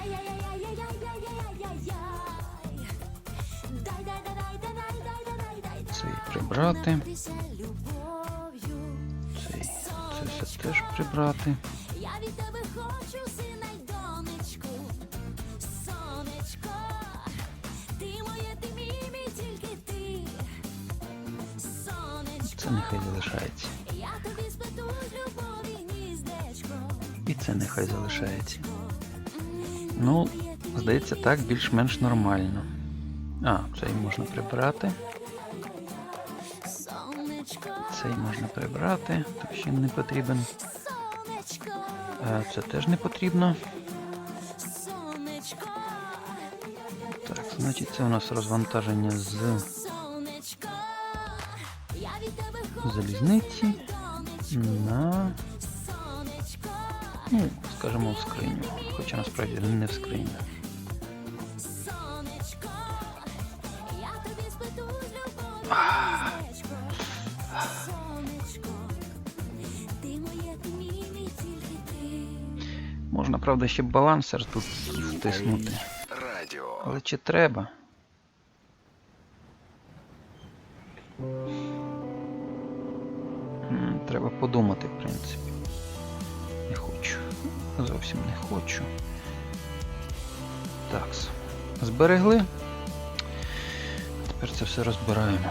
Ай-яй-яй-яй-яй-яй-яй-яй-яй. Дай, дай, дай, дай, дай, дай, дай, прибрати. Цей. Це все теж прибрати. Я від тебе хочу, сина й донечку, сонечко, ти моє, ти мій, мій, тільки ти, сонечко, Це нехай залишається. Це нехай залишається. Ну, здається, так більш-менш нормально. А, цей можна прибрати. Цей можна прибрати, так що не потрібен. це теж не потрібно. Так, значить це у нас розвантаження з залізниці на ну, скажімо, в скриню, хоча насправді не в скриню. Можна, правда, ще балансер тут втиснути. Але чи треба? Треба подумати, в принципі. Не хочу. Зовсім не хочу. Так. Зберегли. Тепер це все розбираємо.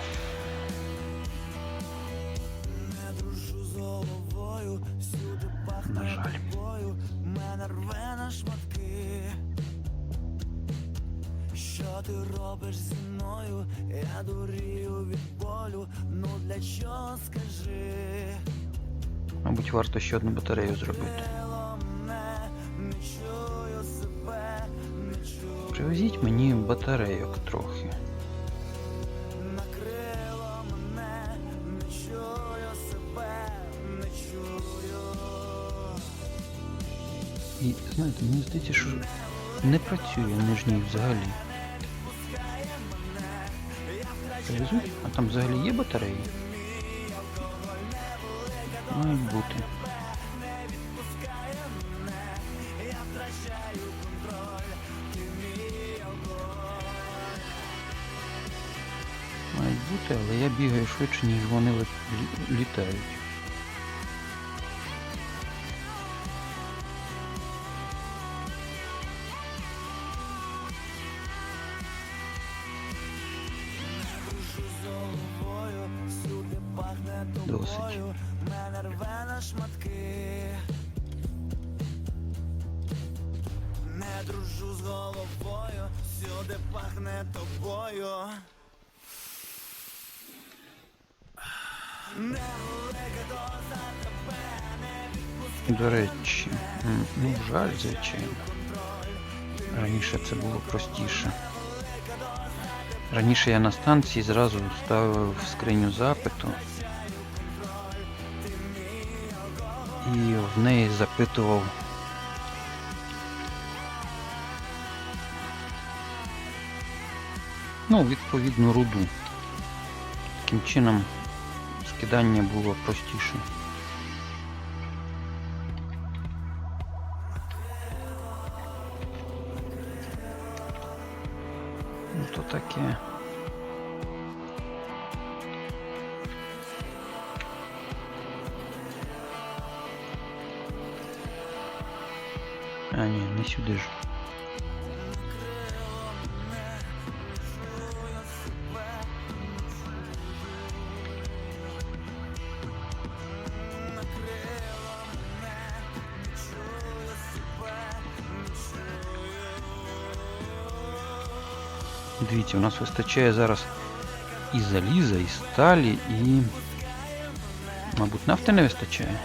На жаль. Що ти робиш зі мною? Я дурію від болю. Ну для чого скажи? Мабуть, варто ще одну батарею зробити. Привезіть мені батарейок трохи. І знаєте, мені здається, що не працює нижній взагалі. Привезуть? А там взагалі є батареї? Мають бути. Мають бути, але я бігаю швидше, ніж вони літають. Досить. Рве на шматки. Не дружу з головою, всюди пахне тобою. Невелика доза тебе не відпускає. До речі, ну жаль, звичайно. Раніше це було простіше. Раніше я на станції зразу ставив в скриню запиту. І в неї запитував. Ну, відповідну руду. Таким чином скидання було простіше. Ну то таке. Сюди ж. Дивіться, у нас вистачає зараз і заліза, і сталі, і. Мабуть, нафти не вистачає.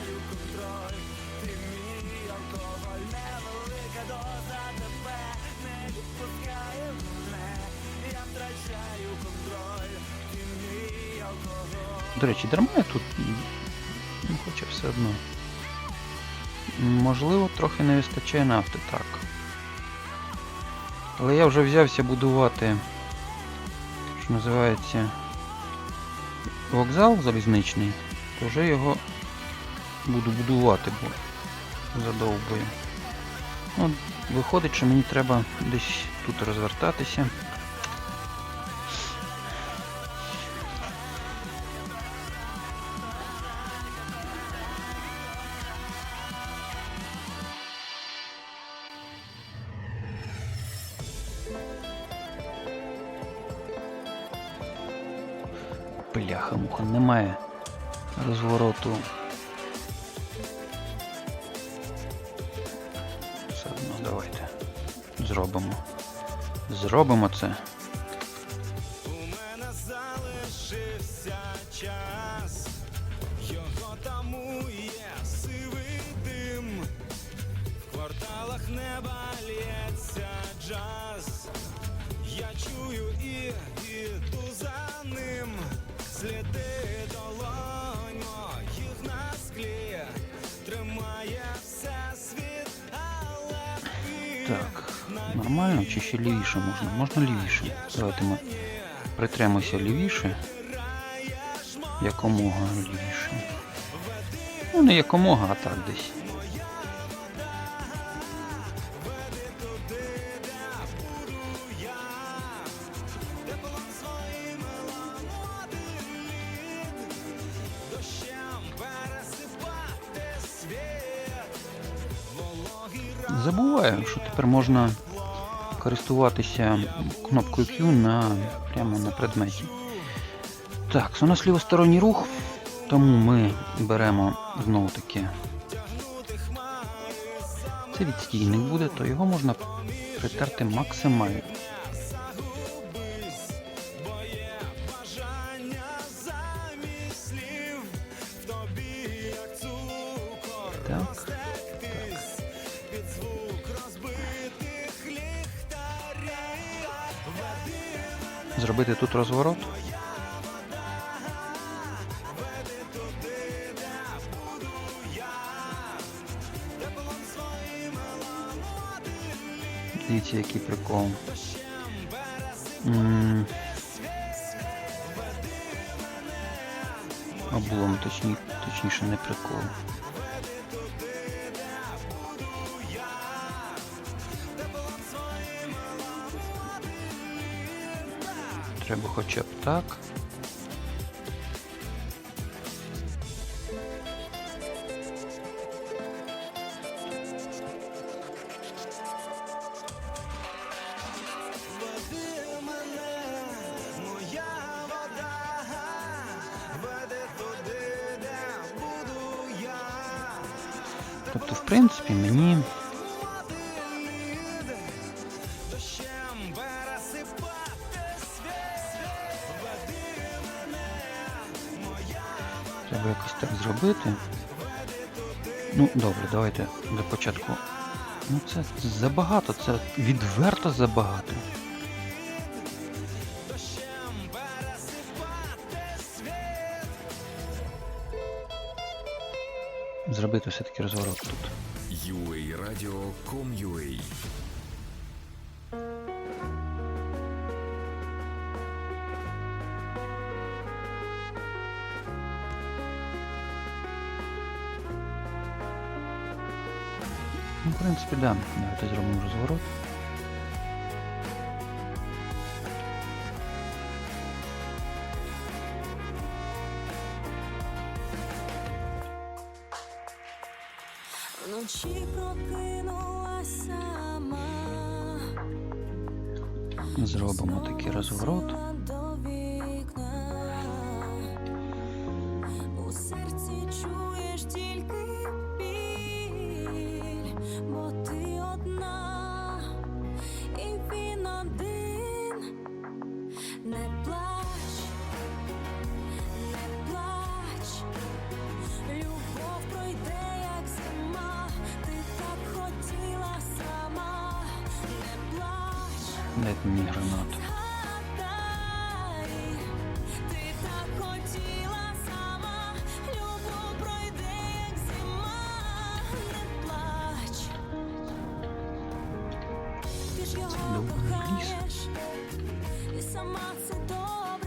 До речі, дарма я тут. Хоча все одно. Можливо, трохи не вистачає нафти, так. Але я вже взявся будувати, що називається, вокзал залізничний, то вже його буду будувати, бо задовбує. Ну, виходить, що мені треба десь тут розвертатися. Бляха-муха, немає розвороту. Все одно давайте. Зробимо. Зробимо це. Нормально чи ще лівіше можна? Можна лівіше. Давайте ми притремося лівіше. Якомога лівіше. Ну, не якомога, а так десь. Забуваю, що тепер можна користуватися кнопкою Q на, прямо на предметі. Так, у нас лівосторонній рух, тому ми беремо знову таки. Це відстійник буде, то його можна притерти максимально. Зробити тут розворот. Дивіться, який прикол. М. Облом, точні, точніше, не прикол. Треба хоча б так. Тобто, в принципі, мені зробити. Ну, добре, давайте для початку. Ну це забагато, це відверто забагато. Зробити все-таки розворот тут. UARadio.com.ua принципі, да. Давайте зробимо розворот. Вночі прокинулась сама. Зробимо такий розворот.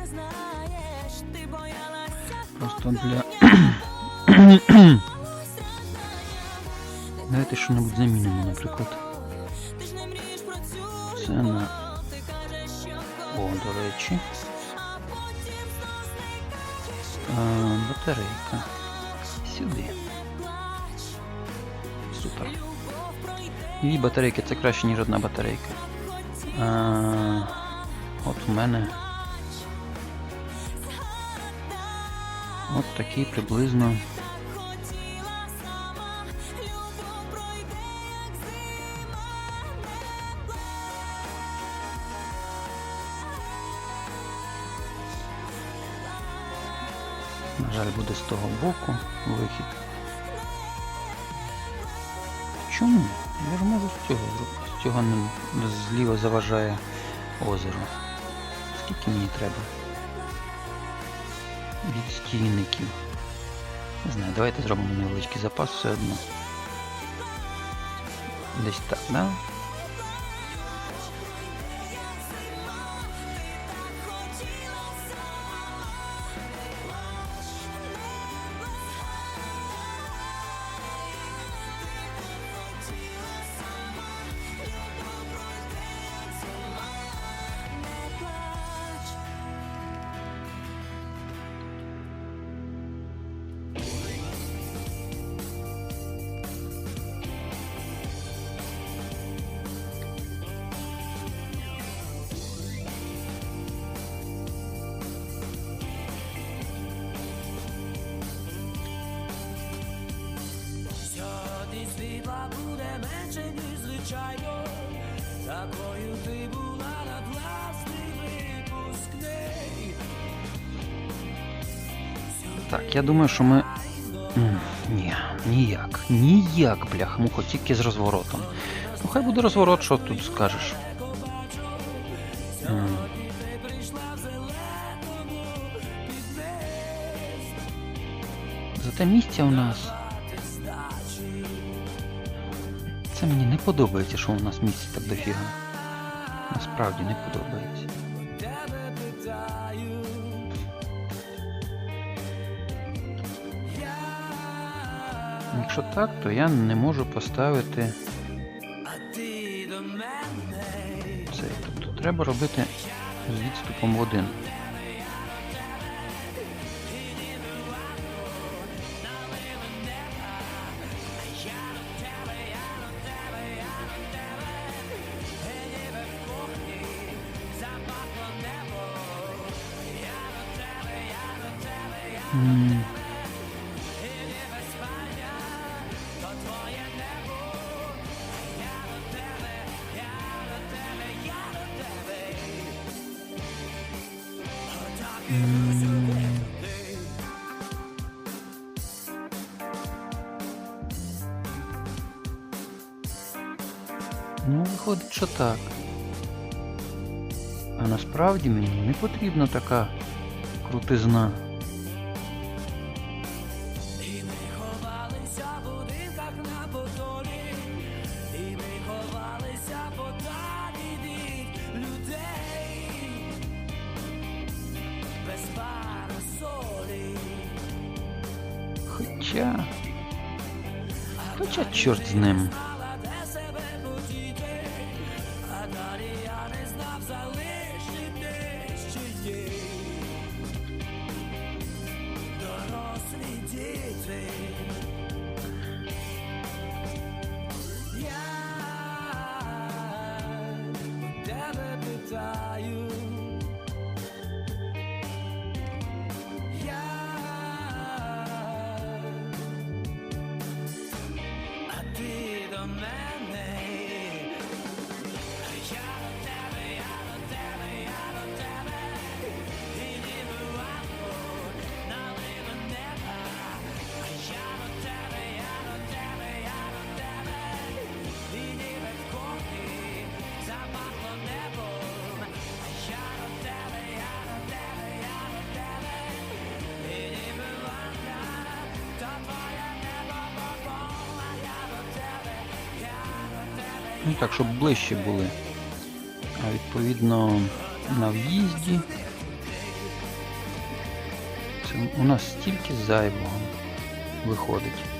Знаєш. Ти боялася Просто для- Давайте що-небудь замінимо, наприклад. Це на. Речі. А, батарейка. Сюди. Супер. Дві батарейки це краще, ніж одна батарейка. А, от у мене. От такий приблизно. На буде з того боку вихід. Чому? Я ж можу з цього зробити. З цього зліва заважає озеро. Скільки мені треба? Від стільників. Не знаю, давайте зробимо невеличкий запас все одно. Десь так, да? Звичайно. Такою ти була на власний випускний. Так, я думаю, що ми. Ні, ніяк. Ніяк, блях, муха, тільки з розворотом. Ну хай буде розворот, що тут скажеш. Зате місця у нас. Це мені не подобається, що у нас місця так дофіга. Насправді не подобається. Якщо так, то я не можу поставити цей. Тобто треба робити з відступом в один. Ну, виходить, що так. А насправді мені не потрібна така крутизна. Хоча. Хоча чорт з ним. Ну так, щоб ближче були. А відповідно на в'їзді. Це у нас стільки зайвого виходить.